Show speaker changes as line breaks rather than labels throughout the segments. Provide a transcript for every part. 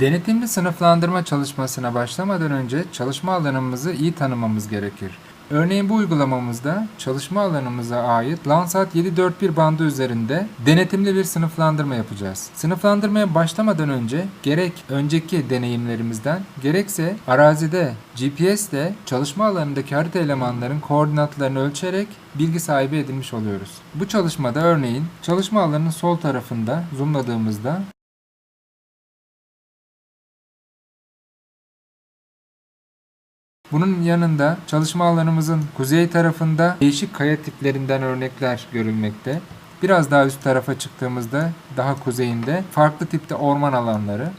Denetimli sınıflandırma çalışmasına başlamadan önce çalışma alanımızı iyi tanımamız gerekir. Örneğin bu uygulamamızda çalışma alanımıza ait Landsat 741 bandı üzerinde denetimli bir sınıflandırma yapacağız. Sınıflandırmaya başlamadan önce gerek önceki deneyimlerimizden gerekse arazide GPS ile çalışma alanındaki harita elemanların koordinatlarını ölçerek bilgi sahibi edilmiş oluyoruz. Bu çalışmada örneğin çalışma alanının sol tarafında zoomladığımızda Bunun yanında çalışma alanımızın kuzey tarafında değişik kaya tiplerinden örnekler görülmekte. Biraz daha üst tarafa çıktığımızda daha kuzeyinde farklı tipte orman alanları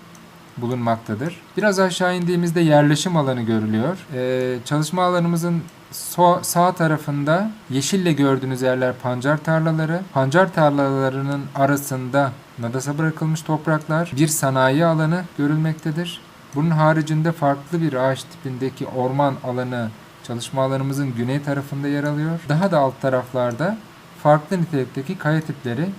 bulunmaktadır. Biraz aşağı indiğimizde yerleşim alanı görülüyor. Ee, çalışma alanımızın so- sağ tarafında yeşille gördüğünüz yerler pancar tarlaları. Pancar tarlalarının arasında nadasa bırakılmış topraklar, bir sanayi alanı görülmektedir. Bunun haricinde farklı bir ağaç tipindeki orman alanı çalışma alanımızın güney tarafında yer alıyor. Daha da alt taraflarda farklı nitelikteki kaya tipleri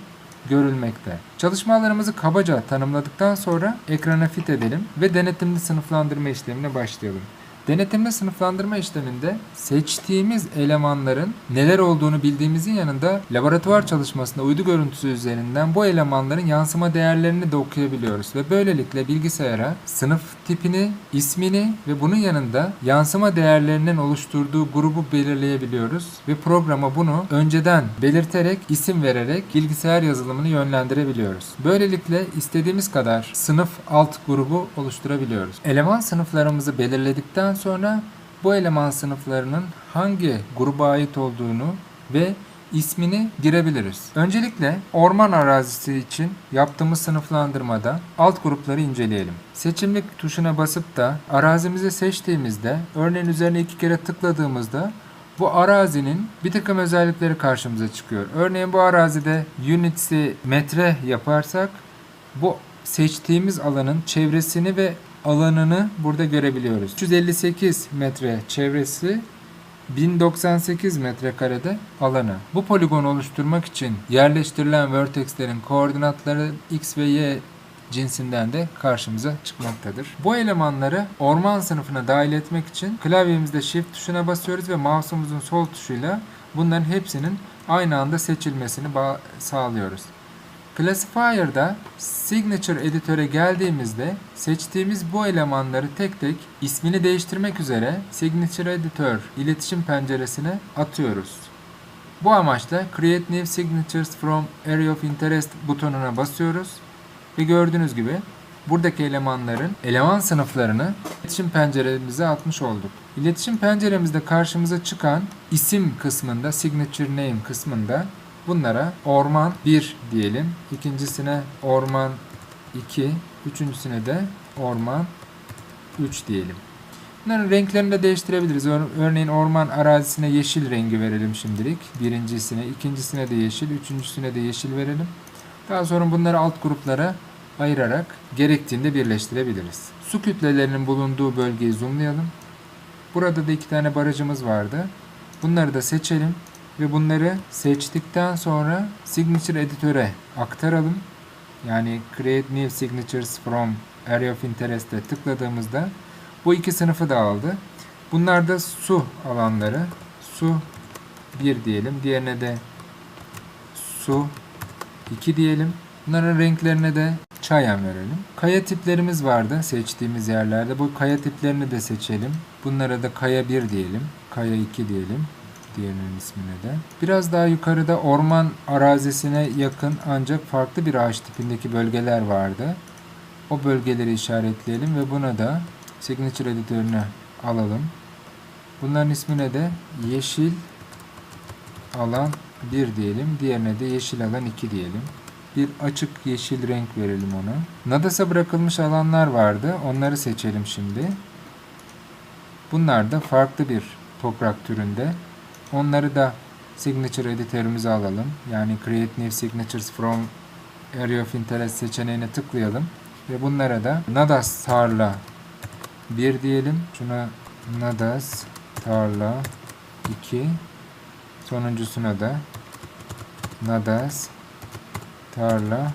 görülmekte. Çalışma alanımızı kabaca tanımladıktan sonra ekrana fit edelim ve denetimli sınıflandırma işlemine başlayalım. Denetimli sınıflandırma işleminde seçtiğimiz elemanların neler olduğunu bildiğimizin yanında laboratuvar çalışmasında uydu görüntüsü üzerinden bu elemanların yansıma değerlerini de okuyabiliyoruz ve böylelikle bilgisayara sınıf tipini, ismini ve bunun yanında yansıma değerlerinin oluşturduğu grubu belirleyebiliyoruz ve programa bunu önceden belirterek isim vererek bilgisayar yazılımını yönlendirebiliyoruz. Böylelikle istediğimiz kadar sınıf alt grubu oluşturabiliyoruz. Eleman sınıflarımızı belirledikten sonra bu eleman sınıflarının hangi gruba ait olduğunu ve ismini girebiliriz. Öncelikle orman arazisi için yaptığımız sınıflandırmada alt grupları inceleyelim. Seçimlik tuşuna basıp da arazimizi seçtiğimizde örneğin üzerine iki kere tıkladığımızda bu arazinin bir takım özellikleri karşımıza çıkıyor. Örneğin bu arazide units'i metre yaparsak bu seçtiğimiz alanın çevresini ve alanını burada görebiliyoruz. 358 metre çevresi 1098 metrekarede alanı. Bu poligonu oluşturmak için yerleştirilen vertexlerin koordinatları x ve y cinsinden de karşımıza çıkmaktadır. Bu elemanları orman sınıfına dahil etmek için klavyemizde shift tuşuna basıyoruz ve mouse'umuzun sol tuşuyla bunların hepsinin aynı anda seçilmesini sağlıyoruz. Classifier'da Signature editöre geldiğimizde seçtiğimiz bu elemanları tek tek ismini değiştirmek üzere Signature Editor iletişim penceresine atıyoruz. Bu amaçla Create New Signatures from Area of Interest butonuna basıyoruz ve gördüğünüz gibi buradaki elemanların eleman sınıflarını iletişim penceremize atmış olduk. İletişim penceremizde karşımıza çıkan isim kısmında Signature Name kısmında Bunlara orman 1 diyelim. ikincisine orman 2. Üçüncüsüne de orman 3 diyelim. Bunların renklerini de değiştirebiliriz. Örneğin orman arazisine yeşil rengi verelim şimdilik. Birincisine, ikincisine de yeşil, üçüncüsüne de yeşil verelim. Daha sonra bunları alt gruplara ayırarak gerektiğinde birleştirebiliriz. Su kütlelerinin bulunduğu bölgeyi zoomlayalım. Burada da iki tane barajımız vardı. Bunları da seçelim ve bunları seçtikten sonra Signature editöre aktaralım. Yani Create New Signatures from Area of Interest'e tıkladığımızda bu iki sınıfı da aldı. Bunlar da su alanları. Su 1 diyelim. Diğerine de su 2 diyelim. Bunların renklerine de çayan verelim. Kaya tiplerimiz vardı seçtiğimiz yerlerde. Bu kaya tiplerini de seçelim. Bunlara da kaya 1 diyelim. Kaya 2 diyelim diğerinin ismine de. Biraz daha yukarıda orman arazisine yakın ancak farklı bir ağaç tipindeki bölgeler vardı. O bölgeleri işaretleyelim ve buna da signature editörüne alalım. Bunların ismine de yeşil alan 1 diyelim. Diğerine de yeşil alan 2 diyelim. Bir açık yeşil renk verelim ona. Nadas'a bırakılmış alanlar vardı. Onları seçelim şimdi. Bunlar da farklı bir toprak türünde. Onları da signature editörümüze alalım. Yani create new signatures from area of interest seçeneğine tıklayalım. Ve bunlara da nadas tarla 1 diyelim. Şuna nadas tarla 2 sonuncusuna da nadas tarla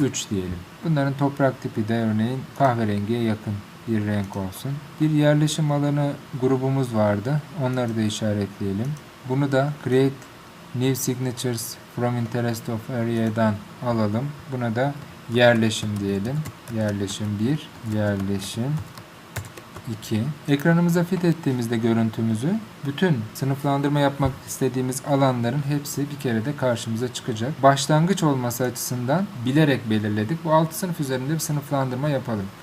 3 diyelim. Bunların toprak tipi de örneğin kahverengiye yakın bir renk olsun. Bir yerleşim alanı grubumuz vardı. Onları da işaretleyelim. Bunu da Create New Signatures from Interest of Area'dan alalım. Buna da yerleşim diyelim. Yerleşim 1, yerleşim 2. Ekranımıza fit ettiğimizde görüntümüzü bütün sınıflandırma yapmak istediğimiz alanların hepsi bir kere de karşımıza çıkacak. Başlangıç olması açısından bilerek belirledik. Bu 6 sınıf üzerinde bir sınıflandırma yapalım.